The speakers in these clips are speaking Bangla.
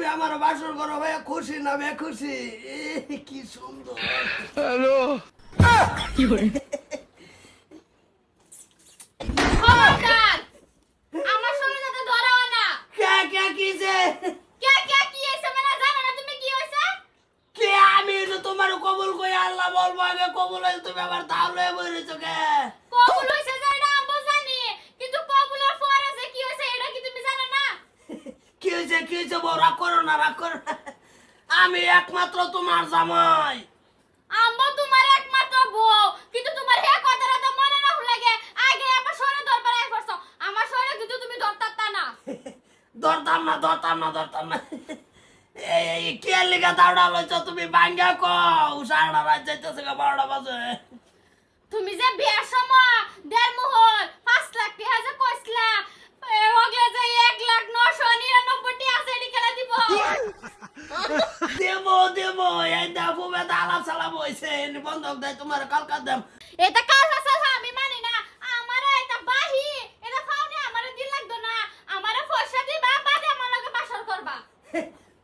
তুমি আমার বাসর করো ভাইয়া খুশি না বে খুশি কি সুন্দর। খবরদার আমার শরীরে যাতে ধরাও না। কে কে কি যে? কে কে কি হইছে মানে জানো না তুমি কি হইছে কে আমি? তো তোমার কবুল কই আল্লাহ বলব আগে কবুল হয়ে তুমি আবার তাহলে বলেছ কে? কবুল হইছে যে এটা আমি জানি কিন্তু কবুলের পরে যে কি হইছে এটা কি তুমি জানো না কি হয়েছে কি বউ রাগ করো না রাগ করো না। আমি একমাত্র তোমার জামাই। আম্মা তোমার একমাত্র বউ। কিন্তু তোমার হে কথাটা তো মনে না লাগে। আগে আমার শরীরে ধরবার আই করছ। আমার শরীরে কিন্তু তুমি ধরতা না। ধরতাম না ধরতাম না ধরতাম না। এই কে লিগা দাউড়া লইছো তুমি বাঙ্গা কও। সারা রাত যাইতেছে গা বারোটা বাজে তুমি যে বিয়ার সময় দেড় মোহর পাঁচ লাখ টাকা যে কইছলা এ ওগলে যে এক লাখ নশো নিরানব্বই টাকা আছে এটি খেলা দিব দেব দেব এই দেখো বেদা আলাপ সালাপ হইছে বন্ধক দেয় তোমার কালকা দেম। এটা কাল হাসাল আমি মানি না। আমার এটা বাহি এটা ফাউনে আমার দিল লাগতো না। আমার পয়সা দিবা বাদে আমার লগে বাসর করবা।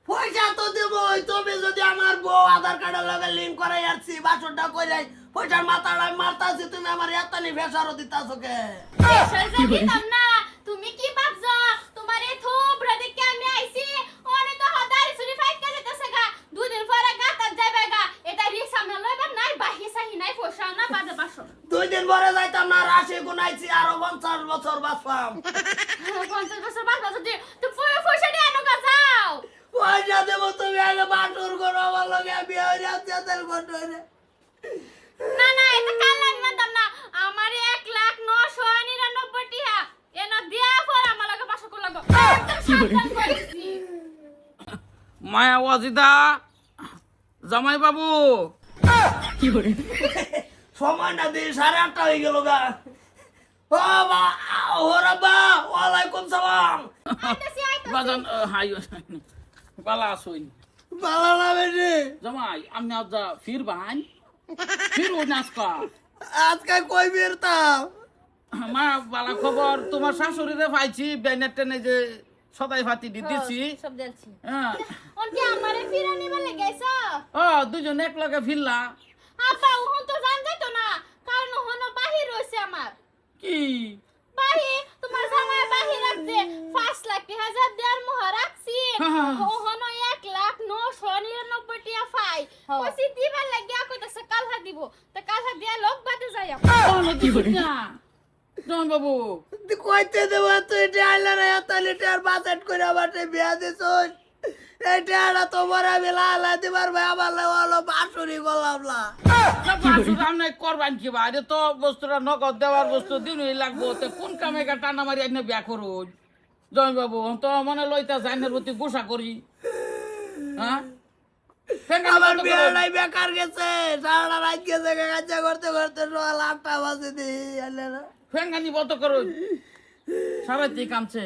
পয়সা তো দেব তুমি যদি আমার বউ আধার কার্ডের লগে লিঙ্ক করে আসছি বাসনটা কইরাই পয়সার মাথাটা মারতাছি তুমি আমার এতনি ফেসারও দিতাছো কে? দিতাম না তুমি কি ভাবছ তোমার এই থুবড়া দেখে আমি আইছি ওনে তো হদারি সুরি ফাইট করে দিতেছে গা দুদিন পরে গাতার যাবে গা এটা রিক্সা মে লইবা নাই বাহি সাহি নাই পয়সা না বাদে বাসর দুই দিন পরে যাইতাম না রাশি গুনাইছি আরও পঞ্চাশ বছর বাঁচলাম। পঞ্চাশ বছর পয়সা দিয়ে আনো গা যাও। পয়সা দেব তুমি আগে বাসর করো আমার লগে বিয়ে হয়ে যাচ্ছে তেল না না এটা কাল মানতাম না। আমার এক লাখ নশো নিরানব্বই টিহা এনা দিয়া পর আমার লগে বাসর করলাম মায়া ওয়াজিদা জামাই বাবু। সময়টা দিয়ে সাড়ে আটটা হয়ে গেল গা। ও বা ও রাব্বা ওয়ালাইকুম সালাম। আইতাছি আইতাছি। বাজান আহ, হাই বালা আসুন ভালো না বেশি জামাই আমি আজ যা ফির বাহান ফির ও নাচকা আজকে কই বেরতাম মা বালা খবর তোমার শাশুড়িরে পাইছি ব্যানের টেনে যে সদাই ফাতি দি দিছি। সব দেখছি হ্যাঁ। অন্টি আমারে ফিরা নিবা লাগাইছো ও দুজন এক লগে ফিরলা। আপা ওহন তো জান যাইতো না কারণ ওহন বাহির রইছে আমার। কি? বাহি তোমার জামাই বাহি রাখছে। পাঁচ লাখ হাজার দেড় মোহ রাখছি। ওহন এক লাখ নশো নিরানব্বই টিয়া ফাই কইছি দিবার লাগিয়া কইতাছে কালহা দিব। তা কালহা দিয়া লোক বাদে যাই কোনো দিছিস না জামাই বাবু কইতে দেব তুই ডাইলা রে এত লিটার বাজেট করে আমার বিয়া আমি লালা দিবার ভাই আমার হলো বাসুরি গলাম না না বাসুর আমনে করবান কি তো বস্তুটা নগদ দেওয়ার বস্তু দিনই লাগবো তো কোন কামে টানা মারি আইনে বিয়া জয় বাবু তো মনে লইতা জাইনের প্রতি গোসা করি। হ্যাঁ? আমার বেকার গেছে সারাটা রাত গেছে কাজা করতে করতে সকাল আটটা বাজে দিই ফেঙ্গানি বন্ধ করুন সারাইতে কামছে।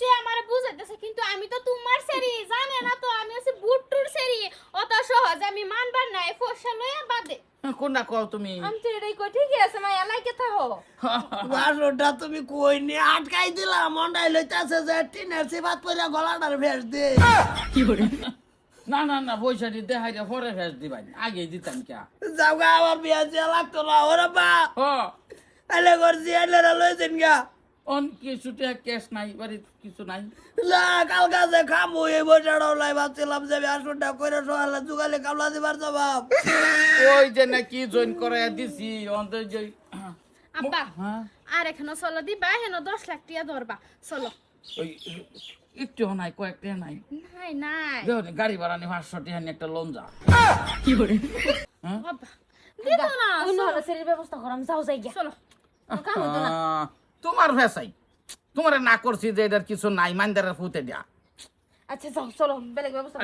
কাঞ্চে আমার বুঝাইতেছে কিন্তু আমি তো তোমার সেরি জানে না তো আমি হচ্ছে বুট্টুর সেরি অত সহজ আমি মানবার নাই ফসা লইয়া বাদে। কোনটা কও তুমি? আমি তো এটাই কই ঠিকই আছে মাইয়া লাইকে থাকো। বাসনটা তুমি কই নি আটকাই দিলাম মন্ডাই লইতাছে যে টিনের সিবাত পরে গলাটার ভেস দে। না না না পয়সা দি দেখাই দে পরে ফেস দিবাই আগে দিতাম কে? যাও গা আমার বিয়া যে লাগতো না ওরে বা হ। আলে করছি আলে লইছেন গা। অন কিছু ক্যাশ নাই বাড়ি কিছু নাই। না কাল কাছে খামু এই বছরও লাই ভাবছিলাম যে বাসনটা করে সকালে যুগালে কামলা দিবার জবাব। ওই যে নাকি জয়েন করে দিছি অন্তর যে আব্বা হ্যাঁ? আর এখানে চলো দিবা হেন দশ লাখ টিয়া ধরবা চলো। ওই একটু নাই কয়েকটা নাই। নাই নাই। দেখো নি, গাড়ি ভাড়া নিয়ে পাঁচশো টাকা নিয়ে একটা লোন যা দিত না অন্য হলে সেরির ব্যবস্থা করাম যাও যাই গিয়া। চলো। কাম হইতো না। তোমার ভেসাই। তোমার না করছি যে এদের কিছু নাই মাইন্দারের ফুতে দেয়া। আচ্ছা যাও চলো বেলেগ ব্যবস্থা